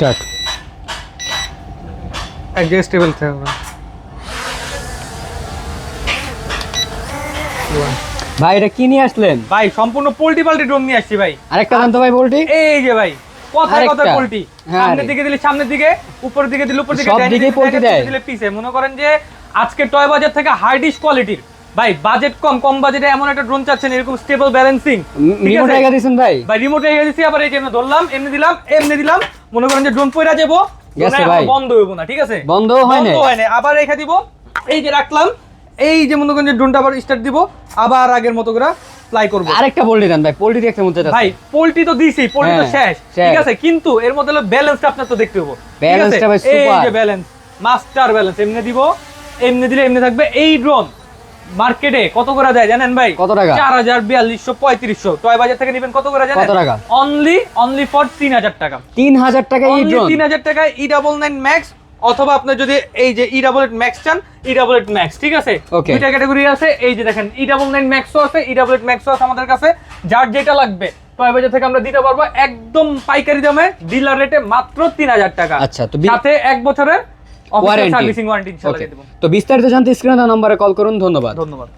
Start. এক জায়গায় stable থাকবে। ভাই এটা কি নিয়ে আসলেন? ভাই সম্পূর্ণ পোল্ট্রি পাল্টি ড্রোন নিয়ে আসছি ভাই। আরেকটা দাম তো ভাই পোল্ট্রি এই যে ভাই কথায় আরেকটা। কথায় পোল্ট্রি হ্যাঁ সামনের দিকে দিলে সামনের দিকে উপরের দিকে দিলে উপর দিকে সব দিকে দিলে দেয়। দিলে পিছে। মনে করেন যে আজকে টয় বাজার থেকে হার্ডিশ কোয়ালিটির ভাই বাজেট কম কম বাজেটে এমন একটা ড্রোন চাচ্ছেন এরকম স্টেবল ব্যালেন্সিং রিমোট রেখে দিয়েছেন ভাই। ভাই রিমোট রেখে দিছি আবার এই যে ধরলাম এমনি দিলাম এমনি দিলাম। মনে করেন যে ড্রোন পয়রা যাব। বন্ধ হইব না ঠিক আছে? বন্ধ হয় না আবার রেখে দিব। এই যে রাখলাম এই যে মনে করেন যে ড্রোনটা আবার স্টার্ট দিব আবার আগের মতো করে ফ্লাই করব। আরেকটা পোল্ট্রি দেন ভাই পোল্ট্রি দেখতে মন চাইছে ভাই পোল্ট্রি তো দিছি পোল্ট্রি তো হ্যাঁ, শেষ। ঠিক আছে? কিন্তু এর মধ্যে হলো ব্যালেন্সটা আপনার তো দেখতে হবে Balance টা ভাই এই যে ব্যালেন্স মাস্টার ব্যালেন্স এমনি দিব এমনি দিলে এমনি থাকবে। এই ড্রোন মার্কেটে কত করে দেয় জানেন ভাই? কত টাকা? চার হাজার বিয়াল্লিশশো পঁয়ত্রিশশো। টয় বাজার থেকে নেবেন কত করে জানেন? কত টাকা? অনলি অনলি ফর তিন হাজার টাকা। তিন হাজার টাকা তিন হাজার টাকায় ই ডাবল নাইন ম্যাক্স অথবা আপনার যদি এই যে ই ডাবল এইট ম্যাক্স চান ই ডাবল এইট ম্যাক্স ঠিক আছে. দুইটা ক্যাটাগরি আছে এই যে দেখেন ই ডাবল নাইন ম্যাক্সও আছে ই ডাবল এইট ম্যাক্সও আছে আমাদের কাছে যার যেটা লাগবে। টয় বাজার থেকে আমরা দিতে পারব একদম পাইকারি দামে ডিলার রেটে মাত্র তিন হাজার টাকা। আচ্ছা, তো সাথে এক বছরের Warranty। সার্ভিসিং ওয়ারেন্টি ইনশাআল্লাহ দেবো। তো বিস্তারিত জানতে স্ক্রিনে দেওয়া নম্বরে কল করুন ধন্যবাদ। ধন্যবাদ।